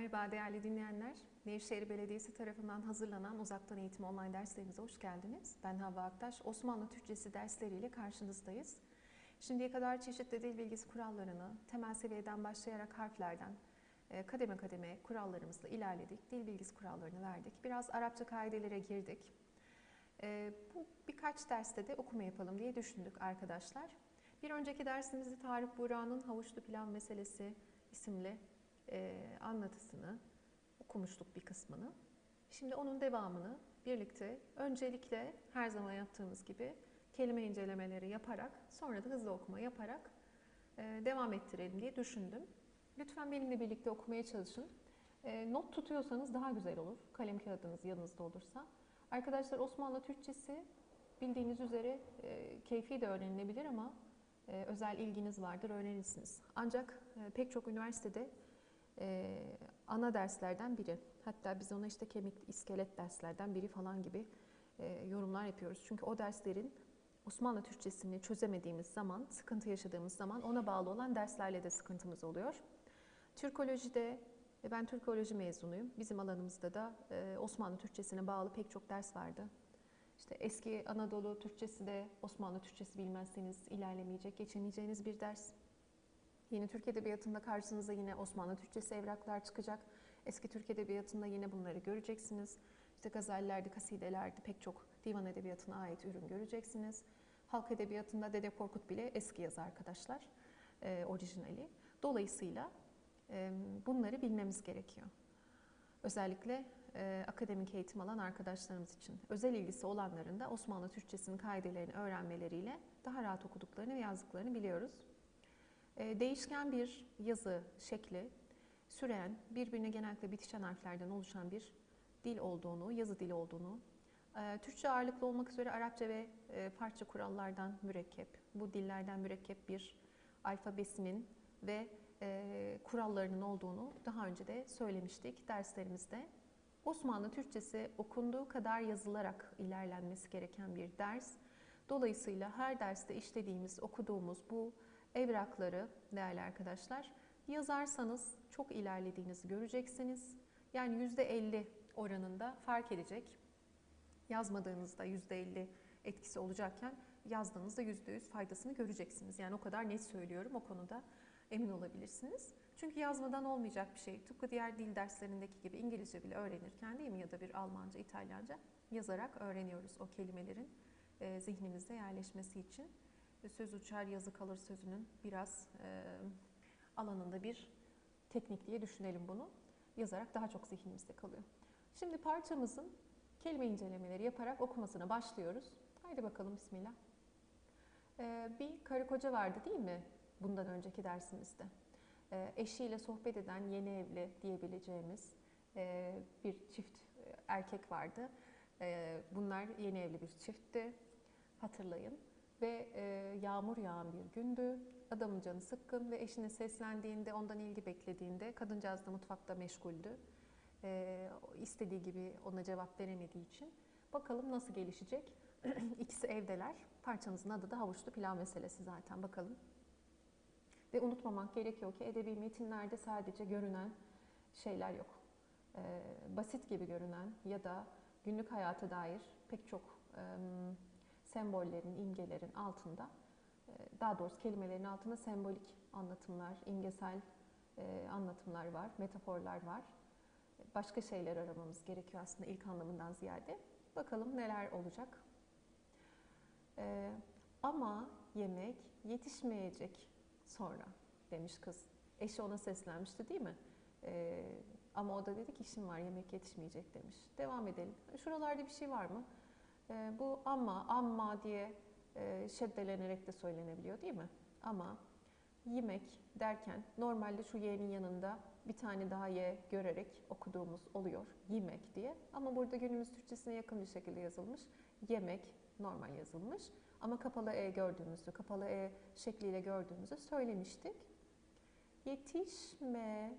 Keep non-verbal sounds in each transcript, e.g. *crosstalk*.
Merhaba değerli dinleyenler. Nevşehir Belediyesi tarafından hazırlanan uzaktan eğitim online derslerimize hoş geldiniz. Ben Havva Aktaş. Osmanlı Türkçesi dersleriyle karşınızdayız. Şimdiye kadar çeşitli dil bilgisi kurallarını temel seviyeden başlayarak harflerden e, kademe kademe kurallarımızla ilerledik. Dil bilgisi kurallarını verdik. Biraz Arapça kaidelere girdik. E, bu birkaç derste de okuma yapalım diye düşündük arkadaşlar. Bir önceki dersimizde Tarık Buğra'nın Havuçlu Pilav Meselesi isimli e, anlatısını okumuştuk bir kısmını. Şimdi onun devamını birlikte öncelikle her zaman yaptığımız gibi kelime incelemeleri yaparak sonra da hızlı okuma yaparak e, devam ettirelim diye düşündüm. Lütfen benimle birlikte okumaya çalışın. E, not tutuyorsanız daha güzel olur. Kalem kağıdınız yanınızda olursa. Arkadaşlar Osmanlı Türkçesi bildiğiniz üzere keyfi de öğrenilebilir ama özel ilginiz vardır öğrenirsiniz. Ancak pek çok üniversitede e, ana derslerden biri. Hatta biz ona işte kemik, iskelet derslerden biri falan gibi e, yorumlar yapıyoruz. Çünkü o derslerin Osmanlı Türkçesini çözemediğimiz zaman, sıkıntı yaşadığımız zaman ona bağlı olan derslerle de sıkıntımız oluyor. Türkolojide, e, ben Türkoloji mezunuyum. Bizim alanımızda da e, Osmanlı Türkçesine bağlı pek çok ders vardı. İşte eski Anadolu Türkçesi de Osmanlı Türkçesi bilmezseniz ilerlemeyecek, geçemeyeceğiniz bir ders. Yeni Türk Edebiyatı'nda karşınıza yine Osmanlı Türkçesi evraklar çıkacak. Eski Türk Edebiyatı'nda yine bunları göreceksiniz. İşte gazellerde, kasidelerde pek çok divan edebiyatına ait ürün göreceksiniz. Halk edebiyatında Dede Korkut bile eski yazı arkadaşlar, e, orijinali. Dolayısıyla e, bunları bilmemiz gerekiyor. Özellikle e, akademik eğitim alan arkadaşlarımız için. Özel ilgisi olanların da Osmanlı Türkçesinin kaidelerini öğrenmeleriyle daha rahat okuduklarını ve yazdıklarını biliyoruz. E, değişken bir yazı şekli, süren, birbirine genellikle bitişen harflerden oluşan bir dil olduğunu, yazı dili olduğunu, e, Türkçe ağırlıklı olmak üzere Arapça ve e, Farsça kurallardan mürekkep, bu dillerden mürekkep bir alfabesinin ve kurallarının olduğunu daha önce de söylemiştik derslerimizde. Osmanlı Türkçesi okunduğu kadar yazılarak ilerlenmesi gereken bir ders. Dolayısıyla her derste işlediğimiz, okuduğumuz bu evrakları değerli arkadaşlar yazarsanız çok ilerlediğinizi göreceksiniz. Yani %50 oranında fark edecek. Yazmadığınızda %50 etkisi olacakken yazdığınızda %100 faydasını göreceksiniz. Yani o kadar net söylüyorum o konuda emin olabilirsiniz. Çünkü yazmadan olmayacak bir şey. Tıpkı diğer dil derslerindeki gibi İngilizce bile öğrenirken değil mi ya da bir Almanca, İtalyanca yazarak öğreniyoruz o kelimelerin zihnimizde yerleşmesi için söz uçar yazı kalır sözünün biraz e, alanında bir teknik diye düşünelim bunu. Yazarak daha çok zihnimizde kalıyor. Şimdi parçamızın kelime incelemeleri yaparak okumasına başlıyoruz. Haydi bakalım Bismillah. Ee, bir karı koca vardı değil mi bundan önceki dersimizde? Ee, eşiyle sohbet eden yeni evli diyebileceğimiz e, bir çift e, erkek vardı. E, bunlar yeni evli bir çiftti. Hatırlayın ve e, yağmur yağan bir gündü. Adamın canı sıkkın ve eşine seslendiğinde, ondan ilgi beklediğinde kadıncağız da mutfakta meşguldü. E, istediği gibi ona cevap veremediği için. Bakalım nasıl gelişecek. *clears throat* İkisi evdeler. Parçamızın adı da havuçlu pilav meselesi zaten. Bakalım. Ve unutmamak gerekiyor ki edebi metinlerde sadece görünen şeyler yok. E, basit gibi görünen ya da günlük hayata dair pek çok e, sembollerin, imgelerin altında, e, daha doğrusu kelimelerin altında sembolik anlatımlar, imgesel e, anlatımlar var, metaforlar var. Başka şeyler aramamız gerekiyor aslında ilk anlamından ziyade. Bakalım neler olacak. E, ama yemek yetişmeyecek sonra demiş kız. Eşi ona seslenmişti değil mi? ama o da dedi ki işim var yemek yetişmeyecek demiş. Devam edelim. Şuralarda bir şey var mı? E, bu ama, amma diye e, şeddelenerek de söylenebiliyor değil mi? Ama, yemek derken normalde şu y'nin yanında bir tane daha y görerek okuduğumuz oluyor. Yemek diye. Ama burada günümüz Türkçesine yakın bir şekilde yazılmış. Yemek normal yazılmış. Ama kapalı e gördüğümüzü, kapalı e şekliyle gördüğümüzü söylemiştik. Yetişme,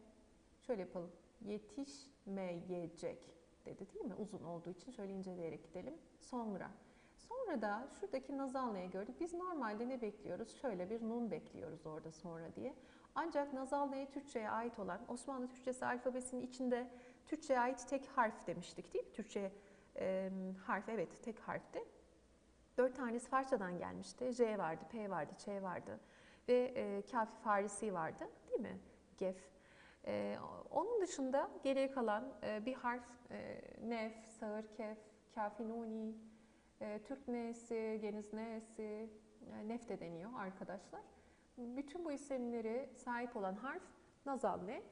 şöyle yapalım. Yetişmeyecek dedi değil mi? Uzun olduğu için şöyle inceleyerek gidelim. Sonra. Sonra da şuradaki nazallaya gördük. Biz normalde ne bekliyoruz? Şöyle bir nun bekliyoruz orada sonra diye. Ancak nazal neye Türkçe'ye ait olan Osmanlı Türkçesi alfabesinin içinde Türkçe'ye ait tek harf demiştik değil mi? Türkçe e, harf evet tek harfti. Dört tanesi Farsçadan gelmişti. J vardı, P vardı, Ç vardı ve e, kafi farisi vardı değil mi? Gef. E, onun dışında geriye kalan e, bir harf e, nef, sağır, kef, kafi nuni, e, Türk nesi, geniz nesi, e, nef de deniyor arkadaşlar. Bütün bu isimleri sahip olan harf nazal ne.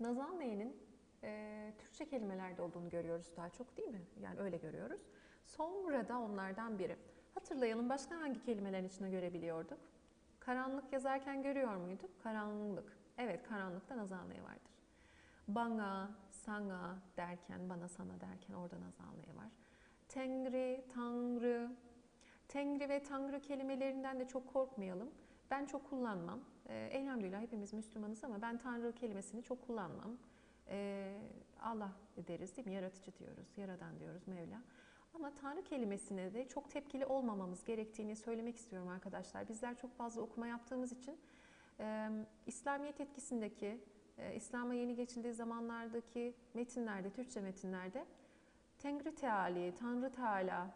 Nazal ne'nin e, Türkçe kelimelerde olduğunu görüyoruz daha çok değil mi? Yani öyle görüyoruz. Sonra da onlardan biri. Hatırlayalım başka hangi kelimelerin içine görebiliyorduk? Karanlık yazarken görüyor muyduk? Karanlık. Evet karanlıkta nazanlığı vardır. Bana, sana derken, bana sana derken orada nazanlığı var. Tengri, Tanrı. Tengri ve Tanrı kelimelerinden de çok korkmayalım. Ben çok kullanmam. Ee, elhamdülillah hepimiz Müslümanız ama ben Tanrı kelimesini çok kullanmam. Ee, Allah deriz değil mi? Yaratıcı diyoruz, Yaradan diyoruz, Mevla. Ama Tanrı kelimesine de çok tepkili olmamamız gerektiğini söylemek istiyorum arkadaşlar. Bizler çok fazla okuma yaptığımız için e, İslamiyet etkisindeki, e, İslam'a yeni geçildiği zamanlardaki metinlerde, Türkçe metinlerde Tengri Teali, Tanrı Teala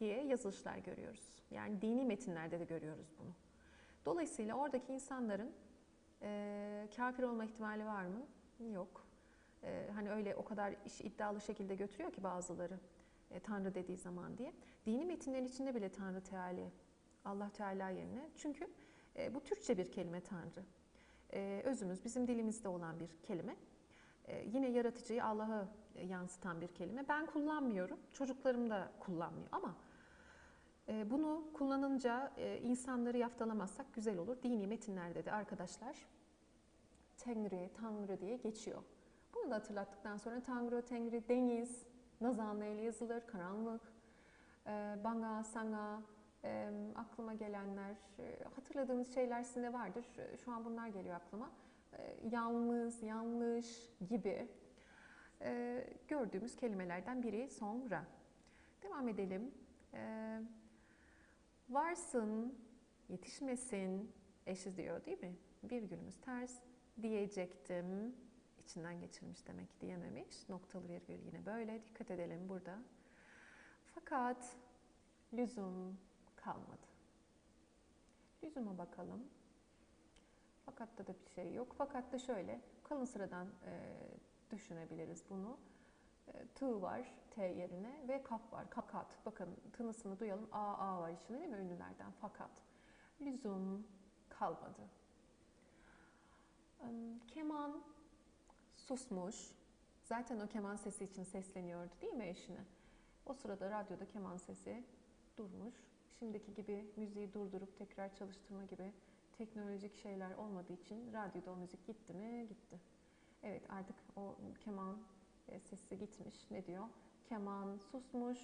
diye yazılışlar görüyoruz. Yani dini metinlerde de görüyoruz bunu. Dolayısıyla oradaki insanların e, kafir olma ihtimali var mı? Yok. E, hani öyle o kadar iş iddialı şekilde götürüyor ki bazıları e, Tanrı dediği zaman diye. Dini metinlerin içinde bile Tanrı Teala, Allah Teala yerine. Çünkü e, bu Türkçe bir kelime Tanrı. E, özümüz bizim dilimizde olan bir kelime. E, yine yaratıcıyı Allah'ı yansıtan bir kelime. Ben kullanmıyorum, çocuklarım da kullanmıyor ama e, bunu kullanınca e, insanları yaftalamazsak güzel olur. Dini metinlerde de arkadaşlar Tengri, Tanrı diye geçiyor. Bunu da hatırlattıktan sonra Tanrı, Tengri, deniz, nazanlı ile yazılır, karanlık, e, bana, sana, e, aklıma gelenler, e, hatırladığınız şeyler sizin vardır. E, şu an bunlar geliyor aklıma. E, yalnız, yanlış gibi e, gördüğümüz kelimelerden biri sonra. Devam edelim. E, varsın, yetişmesin, eşiz diyor değil mi? Virgülümüz ters diyecektim. İçinden geçirmiş demek diyememiş. Noktalı virgül yine böyle. Dikkat edelim burada. Fakat lüzum kalmadı. Lüzuma bakalım. Fakatta da bir şey yok. Fakat da şöyle kalın sıradan e, düşünebiliriz bunu. E, tığ var T yerine ve kaf var. Kakat. Bakın tınısını duyalım. A, A var içinde değil mi ünlülerden? Fakat. Lüzum kalmadı. Keman susmuş. Zaten o keman sesi için sesleniyordu değil mi eşine? O sırada radyoda keman sesi durmuş. Şimdiki gibi müziği durdurup tekrar çalıştırma gibi teknolojik şeyler olmadığı için radyoda o müzik gitti mi? Gitti. Evet artık o keman e, sesi gitmiş. Ne diyor? Keman susmuş.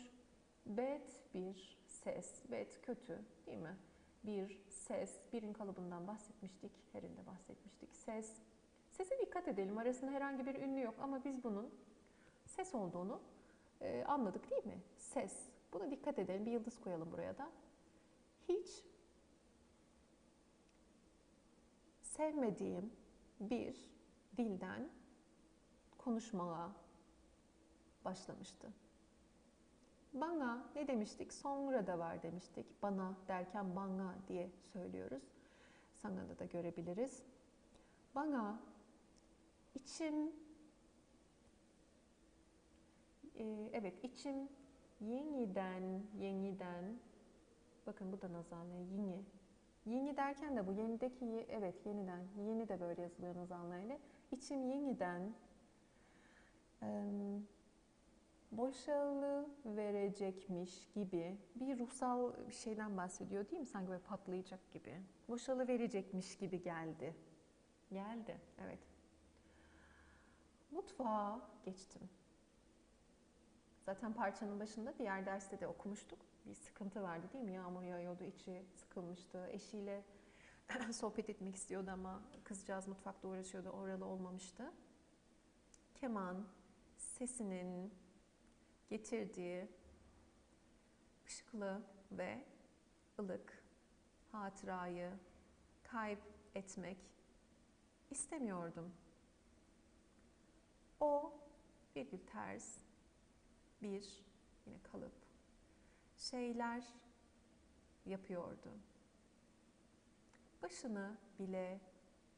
Bet bir ses. Bet kötü değil mi? Bir ses. Birin kalıbından bahsetmiştik. Herinde bahsetmiştik. Ses. Sese dikkat edelim. Arasında herhangi bir ünlü yok ama biz bunun ses olduğunu e, anladık değil mi? Ses. Buna dikkat edelim. Bir yıldız koyalım buraya da. Hiç sevmediğim bir dilden konuşmaya başlamıştı. Bana ne demiştik? Sonra da var demiştik. Bana derken bana diye söylüyoruz. Sana da görebiliriz. Bana içim e, evet içim yeniden yeniden bakın bu da nazanlı yeni yeni derken de bu yenideki evet yeniden yeni de böyle yazılıyor nazanlı içim yeniden e, boşalı verecekmiş gibi bir ruhsal bir şeyden bahsediyor değil mi? Sanki böyle patlayacak gibi. Boşalı verecekmiş gibi geldi. Geldi, evet. Mutfağa geçtim. Zaten parçanın başında diğer derste de okumuştuk. Bir sıkıntı vardı değil mi? Yağmur yağıyordu, içi sıkılmıştı. Eşiyle *clears throat* sohbet etmek istiyordu ama kızcağız mutfakta uğraşıyordu, oralı olmamıştı. Keman sesinin getirdiği ışıklı ve ılık hatırayı, kalp etmek istemiyordum. O virgül ters bir yine kalıp şeyler yapıyordu. Başını bile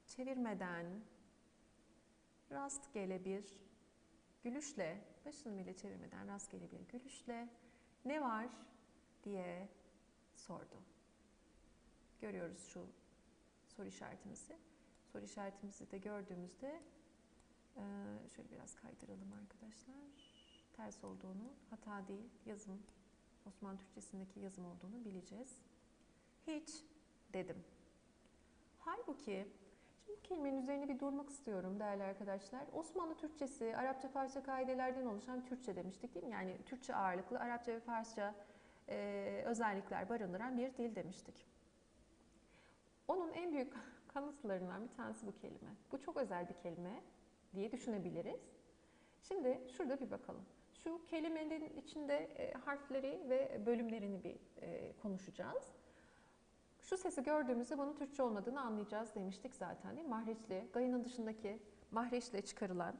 çevirmeden rastgele bir gülüşle, başını bile çevirmeden rastgele bir gülüşle ne var diye sordu. Görüyoruz şu soru işaretimizi. Soru işaretimizi de gördüğümüzde şöyle biraz kaydıralım arkadaşlar. Ters olduğunu, hata değil, yazım, Osmanlı Türkçesindeki yazım olduğunu bileceğiz. Hiç dedim. Halbuki Şimdi bu kelimenin üzerine bir durmak istiyorum değerli arkadaşlar. Osmanlı Türkçesi, Arapça, Farsça kaidelerden oluşan Türkçe demiştik değil mi? Yani Türkçe ağırlıklı Arapça ve Farsça e, özellikler barındıran bir dil demiştik. Onun en büyük *laughs* kanıtlarından bir tanesi bu kelime. Bu çok özel bir kelime diye düşünebiliriz. Şimdi şurada bir bakalım. Şu kelimenin içinde e, harfleri ve bölümlerini bir e, konuşacağız. Şu sesi gördüğümüzde bunun Türkçe olmadığını anlayacağız demiştik zaten değil mi? Mahreçli, gayının dışındaki mahreçle çıkarılan,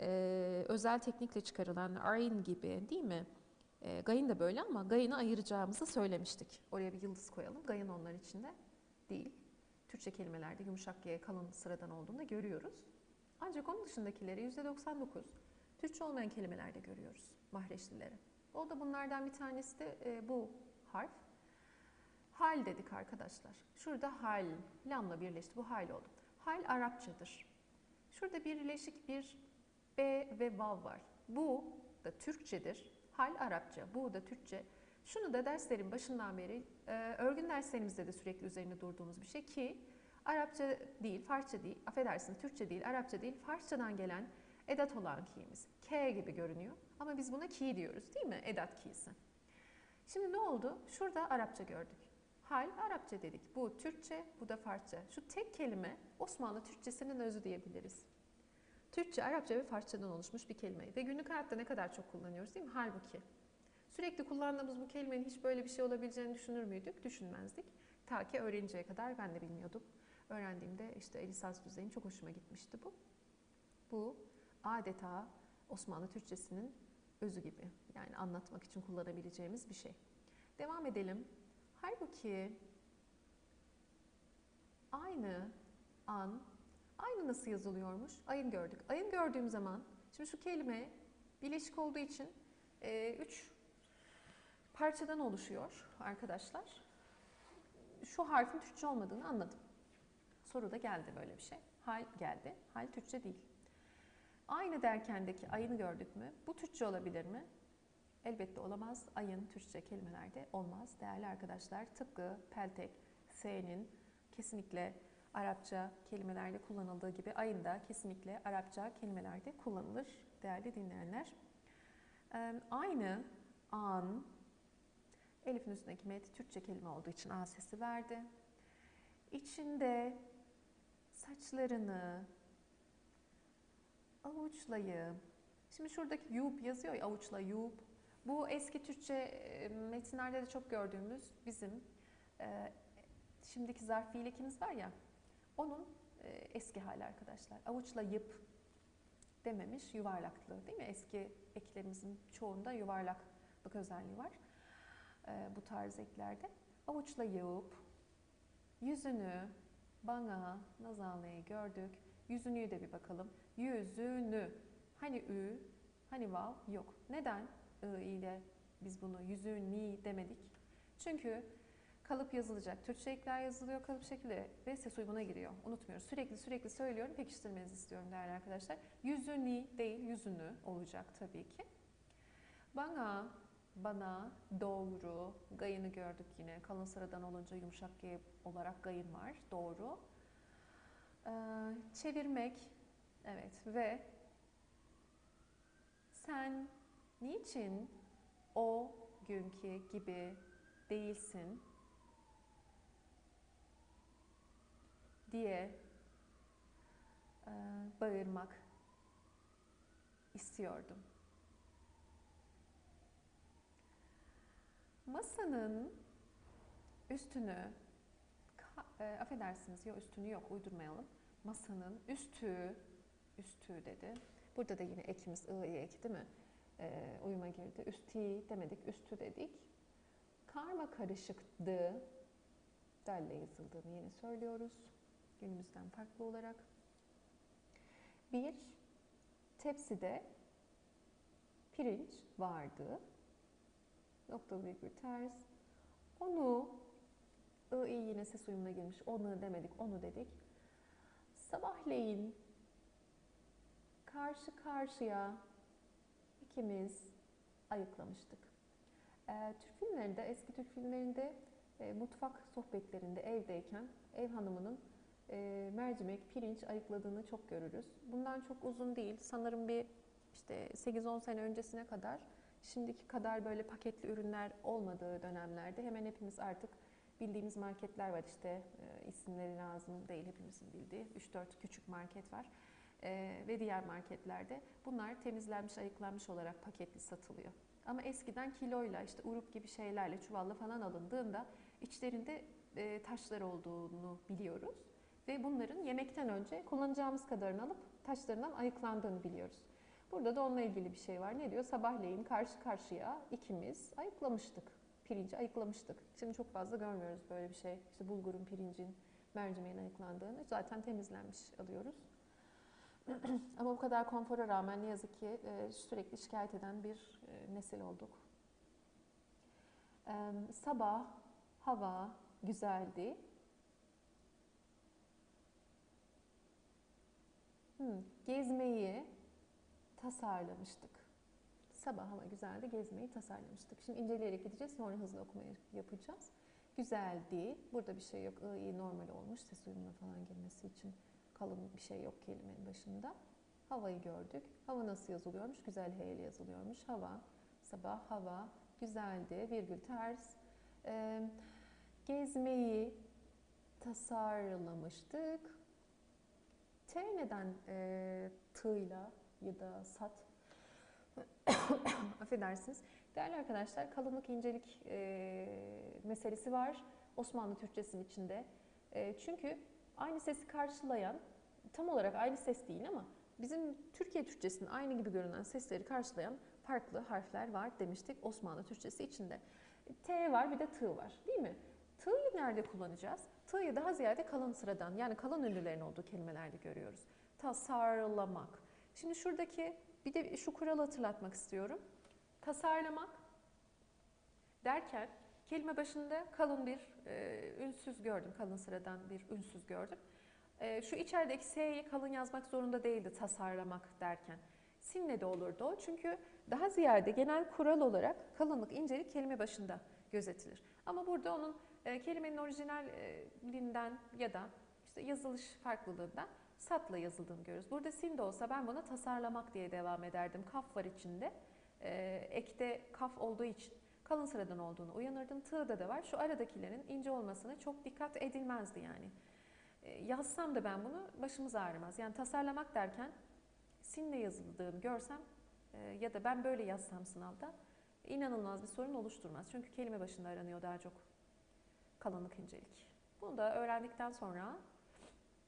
e, özel teknikle çıkarılan ayin gibi değil mi? E, gayın da böyle ama gayını ayıracağımızı söylemiştik. Oraya bir yıldız koyalım. Gayın onlar içinde değil. Türkçe kelimelerde yumuşak G kalın sıradan olduğunu görüyoruz. Ancak onun dışındakileri %99 Türkçe olmayan kelimelerde görüyoruz mahreçlileri. O da bunlardan bir tanesi de e, bu harf. Hal dedik arkadaşlar. Şurada hal, lamla birleşti. Bu hal oldu. Hal Arapçadır. Şurada birleşik bir B ve vav var. Bu da Türkçedir. Hal Arapça, bu da Türkçe. Şunu da derslerin başından beri, e, örgün derslerimizde de sürekli üzerine durduğumuz bir şey ki Arapça değil, Farsça değil, affedersiniz Türkçe değil, Arapça değil, Farsçadan gelen edat olan ki'miz. K gibi görünüyor ama biz buna ki diyoruz değil mi? Edat ki'si. Şimdi ne oldu? Şurada Arapça gördük. Hal Arapça dedik. Bu Türkçe, bu da Farsça. Şu tek kelime Osmanlı Türkçesinin özü diyebiliriz. Türkçe, Arapça ve Farsçadan oluşmuş bir kelime. Ve günlük hayatta ne kadar çok kullanıyoruz değil mi? Halbuki. Sürekli kullandığımız bu kelimenin hiç böyle bir şey olabileceğini düşünür müydük? Düşünmezdik. Ta ki öğreninceye kadar ben de bilmiyordum. Öğrendiğimde işte lisans düzeyim çok hoşuma gitmişti bu. Bu adeta Osmanlı Türkçesinin özü gibi. Yani anlatmak için kullanabileceğimiz bir şey. Devam edelim. Halbuki aynı an, aynı nasıl yazılıyormuş? Ayın gördük. Ayın gördüğüm zaman, şimdi şu kelime bileşik olduğu için e, üç parçadan oluşuyor arkadaşlar. Şu harfin Türkçe olmadığını anladım. Soruda geldi böyle bir şey. Hal geldi. Hal Türkçe değil. Aynı derkendeki ayını gördük mü? Bu Türkçe olabilir mi? Elbette olamaz. Ayın Türkçe kelimelerde olmaz değerli arkadaşlar. Tıpkı peltek, s'nin kesinlikle Arapça kelimelerde kullanıldığı gibi ayın da kesinlikle Arapça kelimelerde kullanılır değerli dinleyenler. Aynı an Elif'in üstündeki met Türkçe kelime olduğu için A sesi verdi. İçinde saçlarını avuçlayıp, şimdi şuradaki yub yazıyor ya avuçla yub. Bu eski Türkçe metinlerde de çok gördüğümüz bizim e, şimdiki zarf fiilekimiz var ya onun e, eski hali arkadaşlar. Avuçlayıp dememiş yuvarlaklığı değil mi? Eski eklerimizin çoğunda yuvarlaklık özelliği var e, bu tarz eklerde. Avuçlayıp yüzünü bana nazallayı gördük. Yüzünü de bir bakalım. Yüzünü. Hani ü, hani vav yok. Neden ı ile biz bunu yüzünü demedik? Çünkü kalıp yazılacak. Türkçe ekler yazılıyor kalıp şekli ve ses uyguna giriyor. Unutmuyoruz. Sürekli sürekli söylüyorum. Pekiştirmenizi istiyorum değerli arkadaşlar. Yüzünü değil yüzünü olacak tabii ki. Bana, bana doğru. Gayını gördük yine. Kalın sıradan olunca yumuşak G olarak gayın var. Doğru. Ee, çevirmek. Evet ve sen niçin o günkü gibi değilsin diye e, bağırmak istiyordum. Masanın üstünü e, affedersiniz ya üstünü yok uydurmayalım. Masanın üstü, üstü dedi. Burada da yine ekimiz ı, i eki değil mi? E, uyuma girdi. Üstü demedik, üstü dedik. Karma karışıktı. Dalle yazıldığını yine söylüyoruz. Günümüzden farklı olarak. Bir, tepside pirinç vardı. Noktalı virgül ters. Onu, i yine ses uyumuna girmiş. Onu demedik, onu dedik. Sabahleyin karşı karşıya ikimiz ayıklamıştık. Ee, Türk filmlerinde, eski Türk filmlerinde e, mutfak sohbetlerinde evdeyken ev hanımının e, mercimek, pirinç ayıkladığını çok görürüz. Bundan çok uzun değil. Sanırım bir işte 8-10 sene öncesine kadar şimdiki kadar böyle paketli ürünler olmadığı dönemlerde hemen hepimiz artık bildiğimiz marketler var işte e, isimleri lazım değil hepimizin bildiği 3-4 küçük market var. E, ve diğer marketlerde bunlar temizlenmiş, ayıklanmış olarak paketli satılıyor. Ama eskiden kiloyla işte urup gibi şeylerle çuvalla falan alındığında içlerinde e, taşlar olduğunu biliyoruz. Ve bunların yemekten önce kullanacağımız kadarını alıp taşlarından ayıklandığını biliyoruz. Burada da onunla ilgili bir şey var. Ne diyor? Sabahleyin karşı karşıya ikimiz ayıklamıştık. Pirinci ayıklamıştık. Şimdi çok fazla görmüyoruz böyle bir şey. İşte bulgurun, pirincin, mercimeğin ayıklandığını. Zaten temizlenmiş alıyoruz. *clears throat* Ama bu kadar konfora rağmen ne yazık ki e, sürekli şikayet eden bir e, nesil olduk. Sabah hava güzeldi. Hmm, gezmeyi tasarlamıştık. Sabah hava güzeldi, gezmeyi tasarlamıştık. Şimdi inceleyerek gideceğiz, sonra hızlı okuma yapacağız. Güzeldi. Burada bir şey yok. I, i normal olmuş ses uyumuna falan girmesi için kalın bir şey yok kelimenin başında. Havayı gördük. Hava nasıl yazılıyormuş? Güzel H ile yazılıyormuş. Hava, sabah hava, güzeldi, virgül ters. Ee, gezmeyi tasarlamıştık. T neden e, tığla ya da sat? *coughs* Affedersiniz. Değerli arkadaşlar kalınlık incelik e, meselesi var Osmanlı Türkçesinin içinde. E, çünkü aynı sesi karşılayan, tam olarak aynı ses değil ama bizim Türkiye Türkçesinin aynı gibi görünen sesleri karşılayan farklı harfler var demiştik Osmanlı Türkçesi içinde. T var bir de tığ var değil mi? T'yı nerede kullanacağız? T'yı daha ziyade kalın sıradan yani kalın ünlülerin olduğu kelimelerde görüyoruz. Tasarlamak. Şimdi şuradaki bir de şu kuralı hatırlatmak istiyorum. Tasarlamak derken kelime başında kalın bir e, ünsüz gördüm. Kalın sıradan bir ünsüz gördüm. E, şu içerideki S'yi kalın yazmak zorunda değildi tasarlamak derken. Sinle de olurdu o. Çünkü daha ziyade genel kural olarak kalınlık, incelik kelime başında gözetilir. Ama burada onun e, kelimenin orijinalinden ya da işte yazılış farklılığından satla yazıldığını görüyoruz. Burada sin de olsa ben buna tasarlamak diye devam ederdim. Kaf var içinde. E, ekte kaf olduğu için kalın sıradan olduğunu uyanırdım. Tığda da var. Şu aradakilerin ince olmasına çok dikkat edilmezdi yani. E, yazsam da ben bunu başımız ağrımaz. Yani tasarlamak derken sinle yazıldığını görsem e, ya da ben böyle yazsam sınavda inanılmaz bir sorun oluşturmaz. Çünkü kelime başında aranıyor daha çok kalınlık incelik. Bunu da öğrendikten sonra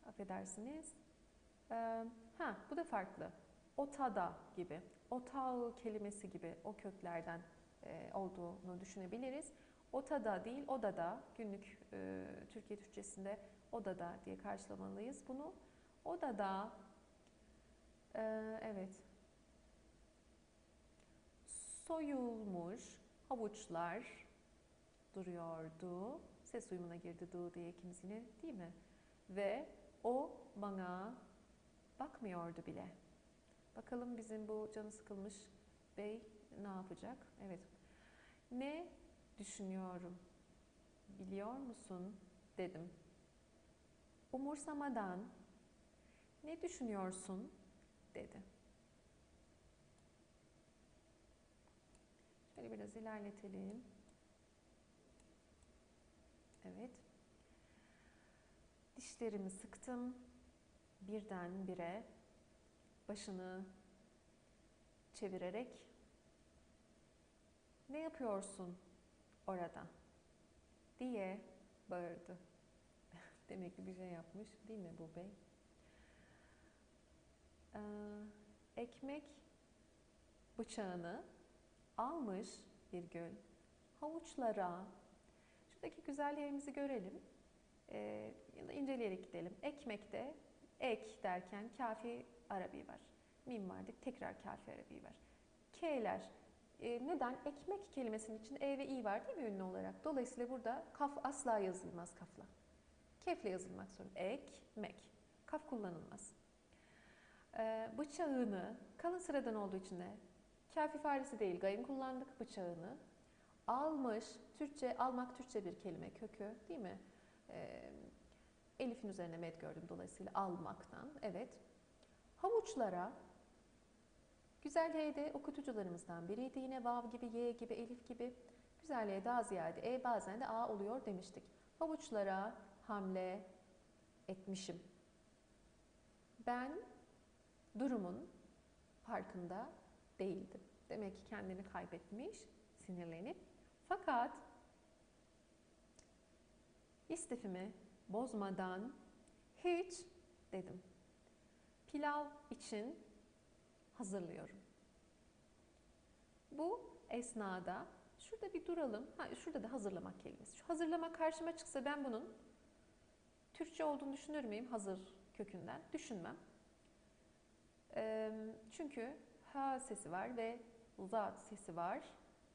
affedersiniz. Ee, ha bu da farklı. Otada gibi, otağı kelimesi gibi o köklerden e, olduğunu düşünebiliriz. Otada değil, odada günlük e, Türkiye Türkçesinde odada diye karşılamalıyız bunu. Odada e, evet soyulmuş havuçlar duruyordu. Ses uyumuna girdi du diye ikimiz değil mi? Ve o bana bakmıyordu bile. Bakalım bizim bu canı sıkılmış bey ne yapacak? Evet. Ne düşünüyorum? Biliyor musun? dedim. Umursamadan ne düşünüyorsun? dedi. Şöyle biraz ilerletelim. Evet. Dişlerimi sıktım. Birden bire başını çevirerek ne yapıyorsun orada diye bağırdı *laughs* Demek ki bir şey yapmış değil mi bu bey? Ee, ekmek bıçağını almış virgül havuçlara şuradaki güzelliğimizi görelim ee, ya da inceleyerek gidelim. Ekmekte ek derken kafi arabi var. Mim vardık tekrar kafi arabi var. K'ler e, neden? Ekmek kelimesinin için E ve İ var değil mi ünlü olarak? Dolayısıyla burada kaf asla yazılmaz kafla. Kefle yazılmak zorunda. Ekmek. Kaf kullanılmaz. Ee, bıçağını, kalın sıradan olduğu için de kafi faresi değil, gayın kullandık bıçağını. Almış, Türkçe, almak Türkçe bir kelime kökü değil mi? Ee, Elif'in üzerine med gördüm dolayısıyla almaktan, evet. Havuçlara, Güzel H'de okutucularımızdan biriydi yine vav gibi, y gibi, elif gibi. Güzel daha ziyade e bazen de a oluyor demiştik. Havuçlara hamle etmişim. Ben durumun farkında değildim. Demek ki kendini kaybetmiş, sinirlenip. Fakat istifimi bozmadan hiç dedim. Pilav için hazırlıyorum. Bu esnada şurada bir duralım. Ha, şurada da hazırlamak kelimesi. Şu hazırlamak karşıma çıksa ben bunun Türkçe olduğunu düşünür müyüm? Hazır kökünden. Düşünmem. Çünkü ha sesi var ve zat sesi var.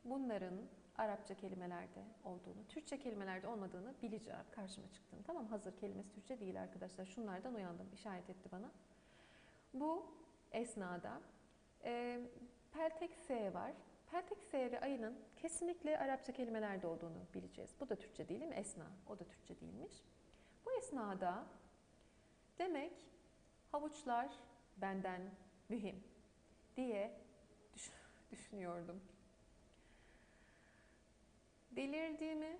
Bunların Arapça kelimelerde olduğunu, Türkçe kelimelerde olmadığını bileceğim karşıma çıktığını. Tamam hazır kelimesi Türkçe değil arkadaşlar. Şunlardan uyandım. işaret etti bana. Bu esnada e, peltek S var. Peltek S ve ayının kesinlikle Arapça kelimelerde olduğunu bileceğiz. Bu da Türkçe değil mi? Esna. O da Türkçe değilmiş. Bu esnada demek havuçlar benden mühim diye *laughs* düşünüyordum. Delirdiğimi,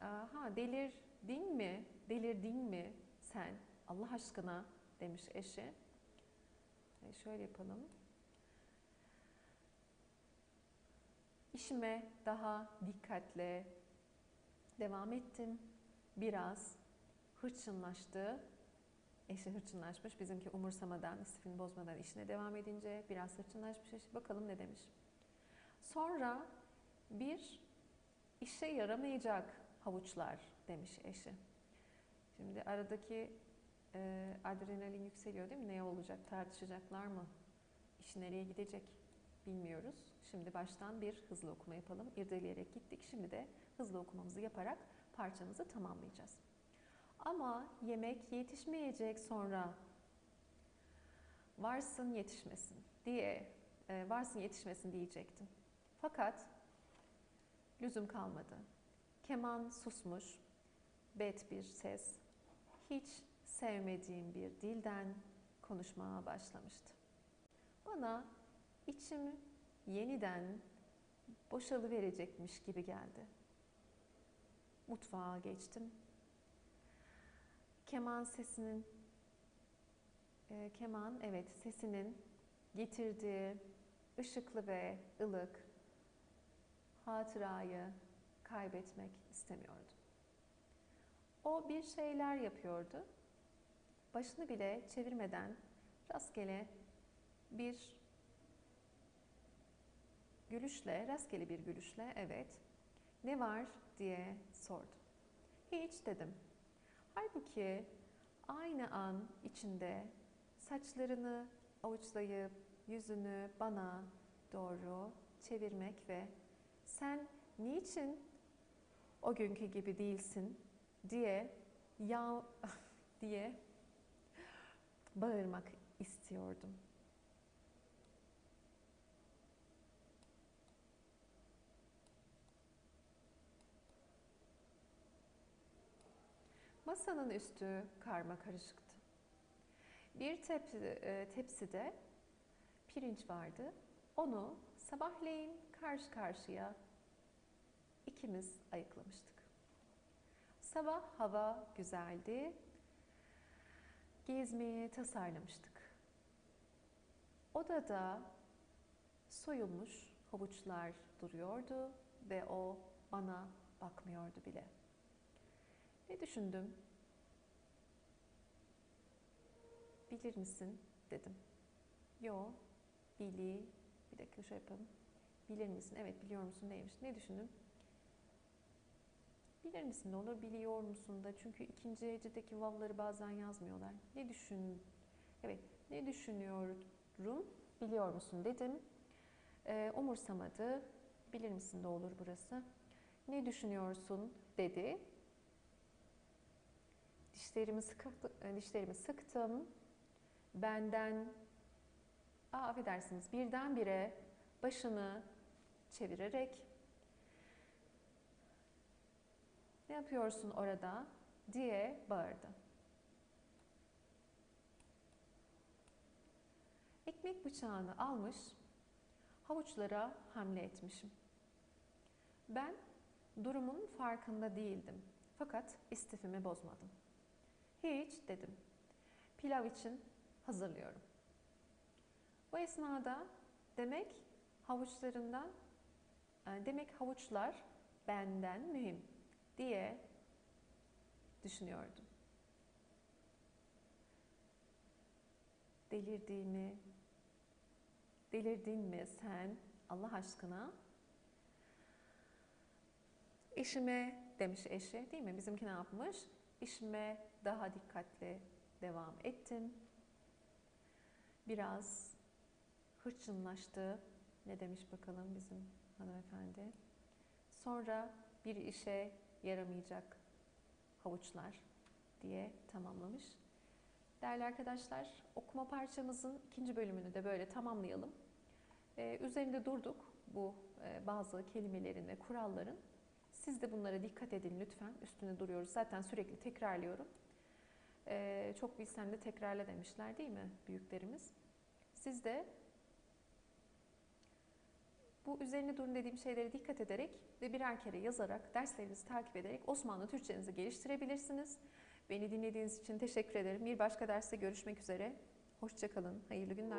aha delirdin mi, delirdin mi sen Allah aşkına demiş eşi. E şöyle yapalım. İşime daha dikkatle devam ettim. Biraz hırçınlaştı. Eşi hırçınlaşmış. Bizimki umursamadan, istifini bozmadan işine devam edince biraz hırçınlaşmış eşi. Bakalım ne demiş. Sonra bir işe yaramayacak havuçlar demiş eşi. Şimdi aradaki e, adrenalin yükseliyor değil mi? Ne olacak? Tartışacaklar mı? İş nereye gidecek? Bilmiyoruz. Şimdi baştan bir hızlı okuma yapalım. İrdeleyerek gittik. Şimdi de hızlı okumamızı yaparak parçamızı tamamlayacağız. Ama yemek yetişmeyecek sonra varsın yetişmesin diye e, varsın yetişmesin diyecektim. Fakat lüzum kalmadı. Keman susmuş, bet bir ses, hiç sevmediğim bir dilden konuşmaya başlamıştı. Bana içim yeniden boşalı verecekmiş gibi geldi. Mutfağa geçtim. Keman sesinin e, keman evet sesinin getirdiği ışıklı ve ılık hatırayı kaybetmek istemiyordum. O bir şeyler yapıyordu. Başını bile çevirmeden rastgele bir gülüşle, rastgele bir gülüşle evet ne var diye sordu. Hiç dedim. Halbuki aynı an içinde saçlarını avuçlayıp yüzünü bana doğru çevirmek ve sen niçin o günkü gibi değilsin diye ya *laughs* diye bağırmak istiyordum. Masanın üstü karma karışıktı. Bir e, tepside pirinç vardı. Onu sabahleyin karşı karşıya ikimiz ayıklamıştık. Sabah hava güzeldi. Gezmeye tasarlamıştık. Odada soyulmuş havuçlar duruyordu ve o bana bakmıyordu bile. Ne düşündüm? Bilir misin dedim. Yo, bili. Bir dakika şöyle yapalım. Bilir misin? Evet, biliyor musun neymiş? Ne düşündüm? Bilir misin de olur, biliyor musun da. Çünkü ikinci hecedeki vavları bazen yazmıyorlar. Ne düşün? Evet, ne düşünüyorum? Biliyor musun dedim. Ee, umursamadı. Bilir misin de olur burası. Ne düşünüyorsun dedi. Dişlerimi sıktı, dişlerimi sıktım. Benden, aa, affedersiniz, birdenbire başını çevirerek ne yapıyorsun orada diye bağırdı. Ekmek bıçağını almış, havuçlara hamle etmişim. Ben durumun farkında değildim. Fakat istifimi bozmadım. Hiç dedim. Pilav için hazırlıyorum. Bu esnada demek havuçlarından demek havuçlar benden mühim diye düşünüyordum. Delirdiğimi, delirdin mi sen Allah aşkına? İşime demiş eşi değil mi? Bizimki ne yapmış? İşime daha dikkatli devam ettim. Biraz hırçınlaştı. Ne demiş bakalım bizim hanımefendi? Sonra bir işe yaramayacak havuçlar diye tamamlamış. Değerli arkadaşlar, okuma parçamızın ikinci bölümünü de böyle tamamlayalım. Ee, üzerinde durduk bu e, bazı kelimelerin ve kuralların. Siz de bunlara dikkat edin lütfen. Üstüne duruyoruz. Zaten sürekli tekrarlıyorum. Ee, çok bilsen de tekrarla demişler değil mi büyüklerimiz? Siz de bu üzerine durun dediğim şeylere dikkat ederek ve birer kere yazarak, derslerinizi takip ederek Osmanlı Türkçenizi geliştirebilirsiniz. Beni dinlediğiniz için teşekkür ederim. Bir başka derste görüşmek üzere. Hoşçakalın. Hayırlı günler.